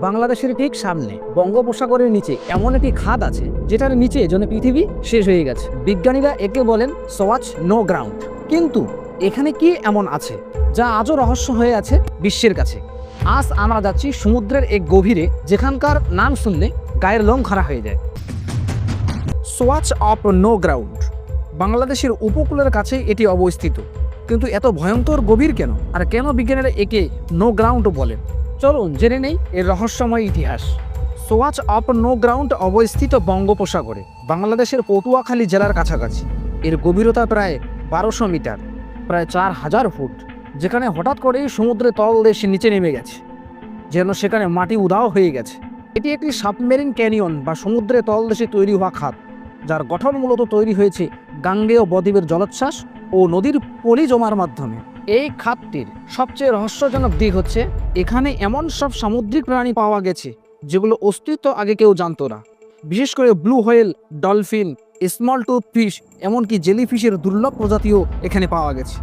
বাংলাদেশের ঠিক সামনে, বঙ্গোপসাগরের নিচে এমন একটি খাদ আছে, যেটার নিচে যেন পৃথিবী শেষ হয়ে গেছে। বিজ্ঞানীরা একে বলেন সোয়াচ নো গ্রাউন্ড। কিন্তু এখানে কি এমন আছে, যা আজও রহস্য হয়ে আছে বিশ্বের কাছে? আজ আমরা যাচ্ছি সমুদ্রের এক গভীরে, যেখানকার নাম শুনলে গায়ের লোম খাড়া হয়ে যায়। Swatch of no ground. বাংলাদেশের উপকূলের কাছে এটি অবস্থিত। কিন্তু এত ভয়ঙ্কর গভীর কেন? আর কেন বিজ্ঞানীরা একে নো গ্রাউন্ড বলেন? চলুন জেনে নেই এর রহস্যময় ইতিহাস। সোয়াচ অফ নো গ্রাউন্ড অবস্থিত বঙ্গোপসাগরে, বাংলাদেশের পটুয়াখালী জেলার কাছাকাছি। এর গভীরতা প্রায় বারোশো মিটার, প্রায় চার হাজার ফুট, যেখানে হঠাৎ করেই সমুদ্রের তলদেশ নিচে নেমে গেছে, যেন সেখানে মাটি উদাও হয়ে গেছে। এটি একটি সাবমেরিন ক্যানিয়ন বা সমুদ্রের তলদেশে তৈরি হওয়া খাত, যার গঠন মূলত তৈরি হয়েছে গাঙ্গেয় বদ্বীপের জলোচ্ছ্বাস ও নদীর পলি জমার মাধ্যমে। এই খাতটির সবচেয়ে রহস্যজনক দিক হচ্ছে, এখানে এমন সব সামুদ্রিক প্রাণী পাওয়া গেছে, যেগুলো অস্তিত্ব আগে কেউ জানতো না। বিশেষ করে blue whale, dolphin, small tooth fish, এমনকি জেলি ফিশের দুর্লভ প্রজাতিও এখানে পাওয়া গেছে।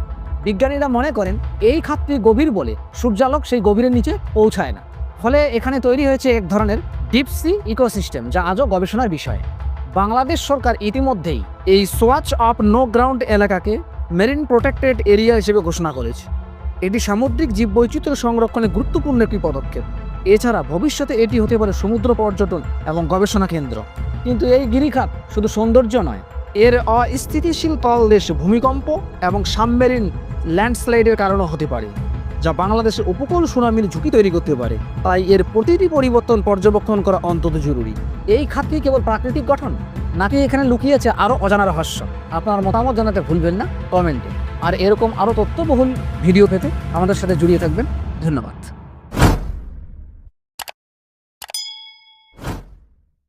বিজ্ঞানীরা মনে করেন, এই খাতটি গভীর বলে সূর্যালোক সেই গভীরের নিচে পৌঁছায় না। ফলে এখানে তৈরি হয়েছে এক ধরনের ডিপসি ইকোসিস্টেম, যা আজও গবেষণার বিষয়। বাংলাদেশ সরকার ইতিমধ্যেই এই সোয়াচ অফ নো গ্রাউন্ড এলাকাকে মেরিন প্রোটেক্টেড এরিয়া হিসেবে ঘোষণা করেছে। এটি সামুদ্রিক জীববৈচিত্র্য সংরক্ষণে গুরুত্বপূর্ণ একটি পদক্ষেপ। এছাড়া ভবিষ্যতে এটি হতে পারে সমুদ্র পর্যটন এবং গবেষণা কেন্দ্র। কিন্তু এই গিরিখাত শুধু সৌন্দর্য নয়, এর অস্থিতিশীল তলদেশ ভূমিকম্প এবং সাবমেরিন ল্যান্ডস্লাইডের কারণও হতে পারে, যা বাংলাদেশের উপকূল সুনামির ঝুঁকি তৈরি করতে পারে। তাই এর প্রতিটি পরিবর্তন পর্যবেক্ষণ করা অন্তত জরুরি। এই খাতটি কেবল প্রাকৃতিক গঠন নাকি এখানে লুকিয়েছে আরও অজানা রহস্য? আপনার মতামত জানাতে ভুলবেন না, কমেন্টে। আর এরকম আরও তথ্যবহুল ভিডিও পেতে আমাদের সাথে জড়িয়ে থাকবেন। ধন্যবাদ।